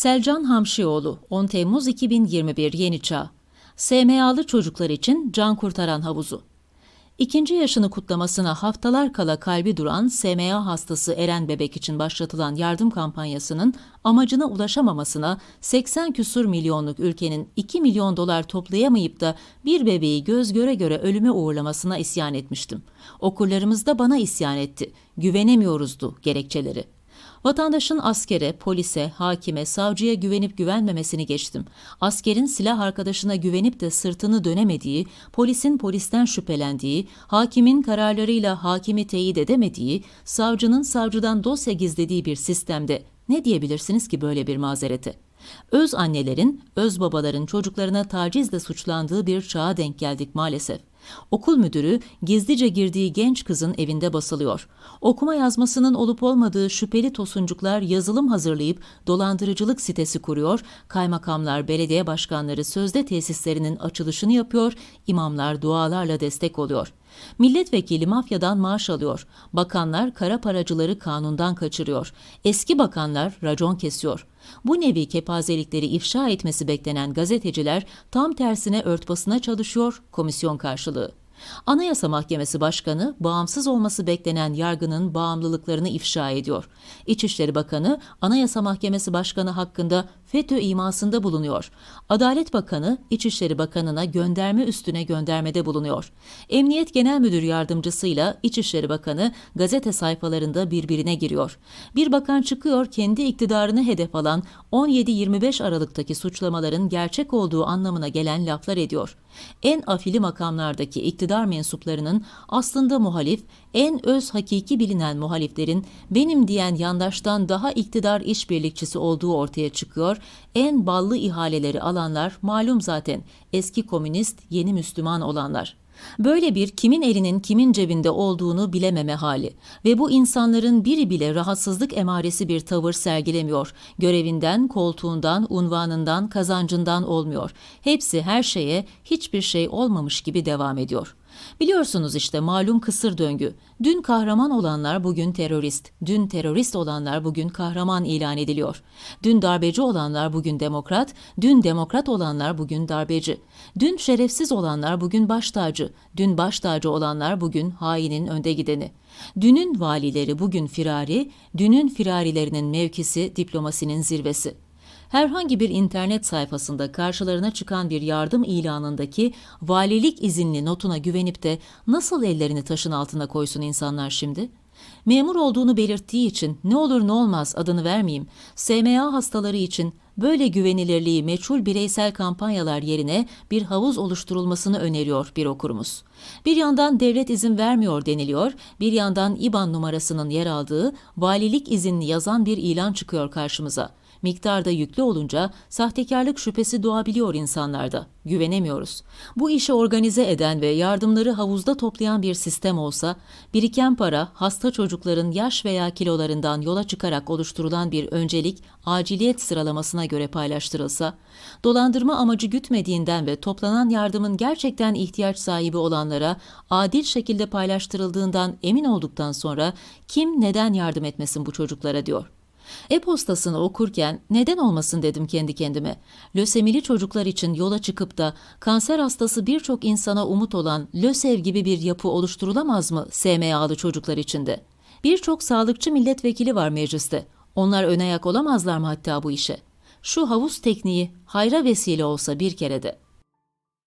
Selcan Hamşioğlu, 10 Temmuz 2021 Yeni Çağ. SMA'lı çocuklar için can kurtaran havuzu. İkinci yaşını kutlamasına haftalar kala kalbi duran SMA hastası Eren Bebek için başlatılan yardım kampanyasının amacına ulaşamamasına 80 küsur milyonluk ülkenin 2 milyon dolar toplayamayıp da bir bebeği göz göre göre ölüme uğurlamasına isyan etmiştim. Okullarımız da bana isyan etti. Güvenemiyoruzdu gerekçeleri. Vatandaşın askere, polise, hakime, savcıya güvenip güvenmemesini geçtim. Askerin silah arkadaşına güvenip de sırtını dönemediği, polisin polisten şüphelendiği, hakimin kararlarıyla hakimi teyit edemediği, savcının savcıdan dosya gizlediği bir sistemde ne diyebilirsiniz ki böyle bir mazerete? Öz annelerin, öz babaların çocuklarına tacizle suçlandığı bir çağa denk geldik maalesef. Okul müdürü gizlice girdiği genç kızın evinde basılıyor. Okuma yazmasının olup olmadığı şüpheli tosuncuklar yazılım hazırlayıp dolandırıcılık sitesi kuruyor, kaymakamlar, belediye başkanları sözde tesislerinin açılışını yapıyor, imamlar dualarla destek oluyor. Milletvekili mafyadan maaş alıyor. Bakanlar kara paracıları kanundan kaçırıyor. Eski bakanlar racon kesiyor. Bu nevi kepazelikleri ifşa etmesi beklenen gazeteciler tam tersine örtbasına çalışıyor komisyon karşılığı. Anayasa Mahkemesi Başkanı bağımsız olması beklenen yargının bağımlılıklarını ifşa ediyor. İçişleri Bakanı Anayasa Mahkemesi Başkanı hakkında FETÖ imasında bulunuyor. Adalet Bakanı İçişleri Bakanı'na gönderme üstüne göndermede bulunuyor. Emniyet Genel Müdür Yardımcısıyla İçişleri Bakanı gazete sayfalarında birbirine giriyor. Bir bakan çıkıyor kendi iktidarını hedef alan 17-25 Aralık'taki suçlamaların gerçek olduğu anlamına gelen laflar ediyor. En afili makamlardaki iktidar mensuplarının aslında muhalif, en öz hakiki bilinen muhaliflerin benim diyen yandaştan daha iktidar işbirlikçisi olduğu ortaya çıkıyor. En ballı ihaleleri alanlar malum zaten eski komünist, yeni Müslüman olanlar. Böyle bir kimin elinin kimin cebinde olduğunu bilememe hali ve bu insanların biri bile rahatsızlık emaresi bir tavır sergilemiyor. Görevinden, koltuğundan, unvanından, kazancından olmuyor. Hepsi her şeye hiçbir şey olmamış gibi devam ediyor. Biliyorsunuz işte malum kısır döngü. Dün kahraman olanlar bugün terörist, dün terörist olanlar bugün kahraman ilan ediliyor. Dün darbeci olanlar bugün demokrat, dün demokrat olanlar bugün darbeci. Dün şerefsiz olanlar bugün baş tacı, dün baş tacı olanlar bugün hainin önde gideni. Dünün valileri bugün firari, dünün firarilerinin mevkisi diplomasinin zirvesi herhangi bir internet sayfasında karşılarına çıkan bir yardım ilanındaki valilik izinli notuna güvenip de nasıl ellerini taşın altına koysun insanlar şimdi? Memur olduğunu belirttiği için ne olur ne olmaz adını vermeyeyim, SMA hastaları için böyle güvenilirliği meçhul bireysel kampanyalar yerine bir havuz oluşturulmasını öneriyor bir okurumuz. Bir yandan devlet izin vermiyor deniliyor, bir yandan IBAN numarasının yer aldığı valilik izinli yazan bir ilan çıkıyor karşımıza. Miktarda yüklü olunca sahtekarlık şüphesi doğabiliyor insanlarda. Güvenemiyoruz. Bu işi organize eden ve yardımları havuzda toplayan bir sistem olsa, biriken para hasta çocukların yaş veya kilolarından yola çıkarak oluşturulan bir öncelik aciliyet sıralamasına göre paylaştırılsa, dolandırma amacı gütmediğinden ve toplanan yardımın gerçekten ihtiyaç sahibi olanlara adil şekilde paylaştırıldığından emin olduktan sonra kim neden yardım etmesin bu çocuklara diyor. E-postasını okurken neden olmasın dedim kendi kendime. Lösemili çocuklar için yola çıkıp da kanser hastası birçok insana umut olan LÖSEV gibi bir yapı oluşturulamaz mı SMA'lı çocuklar içinde? Birçok sağlıkçı milletvekili var mecliste. Onlar önayak olamazlar mı hatta bu işe? Şu havuz tekniği hayra vesile olsa bir kere de.